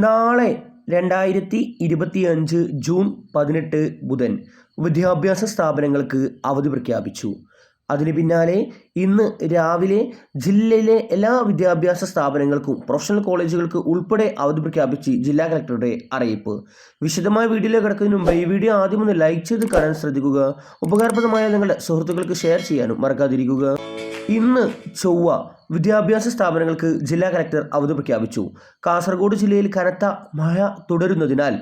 നാളെ രണ്ടായിരത്തി ഇരുപത്തിയഞ്ച് ജൂൺ പതിനെട്ട് ബുധൻ വിദ്യാഭ്യാസ സ്ഥാപനങ്ങൾക്ക് അവധി പ്രഖ്യാപിച്ചു. അതിന് പിന്നാലെ ഇന്ന് രാവിലെ ജില്ലയിലെ എല്ലാ വിദ്യാഭ്യാസ സ്ഥാപനങ്ങൾക്കും പ്രൊഫഷണൽ കോളേജുകൾക്ക് ഉൾപ്പെടെ അവധി പ്രഖ്യാപിച്ച് ജില്ലാ കളക്ടറുടെ അറിയിപ്പ്. വിശദമായ വീഡിയോയിലേക്ക് കിടക്കുന്നതിന് മുമ്പ് ഈ വീഡിയോ ആദ്യം ഒന്ന് ലൈക്ക് ചെയ്ത് കാണാൻ ശ്രദ്ധിക്കുക. ഉപകാരപ്രദമായ നിങ്ങളുടെ സുഹൃത്തുക്കൾക്ക് ഷെയർ ചെയ്യാനും മറക്കാതിരിക്കുക. ഇന്ന് ചൊവ്വ വിദ്യാഭ്യാസ സ്ഥാപനങ്ങൾക്ക് ജില്ലാ കലക്ടർ അവധി പ്രഖ്യാപിച്ചു. കാസർഗോഡ് ജില്ലയിൽ കനത്ത മഴ തുടരുന്നതിനാൽ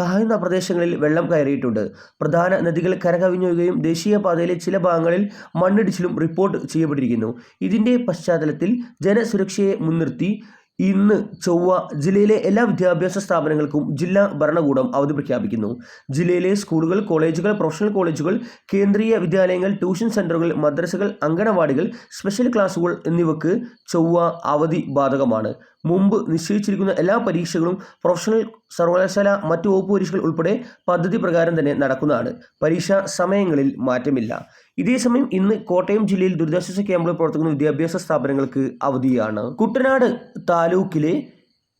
താഴ്ന്ന പ്രദേശങ്ങളിൽ വെള്ളം കയറിയിട്ടുണ്ട്. പ്രധാന നദികൾ കരകവിഞ്ഞൊഴുകയും ദേശീയപാതയിലെ ചില ഭാഗങ്ങളിൽ മണ്ണിടിച്ചിലും റിപ്പോർട്ട് ചെയ്യപ്പെട്ടിരിക്കുന്നു. ഇതിന്റെ പശ്ചാത്തലത്തിൽ ജനസുരക്ഷയെ മുൻനിർത്തി ഇന്ന് ചൊവ്വ ജില്ലയിലെ എല്ലാ വിദ്യാഭ്യാസ സ്ഥാപനങ്ങൾക്കും ജില്ലാ ഭരണകൂടം അവധി പ്രഖ്യാപിക്കുന്നു. ജില്ലയിലെ സ്കൂളുകൾ കോളേജുകൾ പ്രൊഫഷണൽ കോളേജുകൾ കേന്ദ്രീയ വിദ്യാലയങ്ങൾ ട്യൂഷൻ സെന്ററുകൾ മദ്രസകൾ അങ്കണവാടികൾ സ്പെഷ്യൽ ക്ലാസുകൾ എന്നിവക്ക് ചൊവ്വ അവധി ബാധകമാണ്. മുമ്പ് നിശ്ചയിച്ചിരിക്കുന്ന എല്ലാ പരീക്ഷകളും പ്രൊഫഷണൽ സർവകലാശാല മറ്റു വകുപ്പ് പരീക്ഷകൾ ഉൾപ്പെടെ പദ്ധതി പ്രകാരം തന്നെ നടക്കുന്നതാണ്. പരീക്ഷാ സമയങ്ങളിൽ മാറ്റമില്ല. ഇതേസമയം ഇന്ന് കോട്ടയം ജില്ലയിൽ ദുരിതാശ്വാസ ക്യാമ്പുകൾ പ്രവർത്തിക്കുന്ന വിദ്യാഭ്യാസ സ്ഥാപനങ്ങൾക്ക് അവധിയാണ്. കുട്ടനാട് താലൂക്കിലെ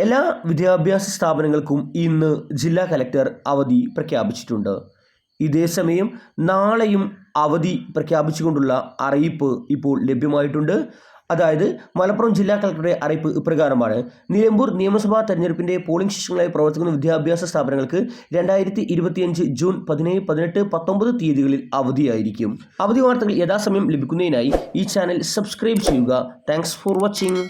എല്ലാ വിദ്യാഭ്യാസ സ്ഥാപനങ്ങൾക്കും ഇന്ന് ജില്ലാ കലക്ടർ അവധി പ്രഖ്യാപിച്ചിട്ടുണ്ട്. ഇതേസമയം നാളെയും അവധി പ്രഖ്യാപിച്ചുകൊണ്ടുള്ള അറിയിപ്പ് ഇപ്പോൾ ലഭ്യമായിട്ടുണ്ട്. അതായത് മലപ്പുറം ജില്ലാ കളക്ടറുടെ അറിയിപ്പ് ഇപ്രകാരമാണ്. നിലമ്പൂർ നിയമസഭാ തെരഞ്ഞെടുപ്പിന്റെ പോളിംഗ് സ്റ്റേഷനുകളായി പ്രവർത്തിക്കുന്ന വിദ്യാഭ്യാസ സ്ഥാപനങ്ങൾക്ക് രണ്ടായിരത്തി ഇരുപത്തിയഞ്ച് ജൂൺ പതിനേഴ് പതിനെട്ട് പത്തൊമ്പത് തീയതികളിൽ അവധിയായിരിക്കും. അവധി വാർത്തകൾ യഥാസമയം ലഭിക്കുന്നതിനായി ഈ ചാനൽ സബ്സ്ക്രൈബ് ചെയ്യുക. Thanks for watching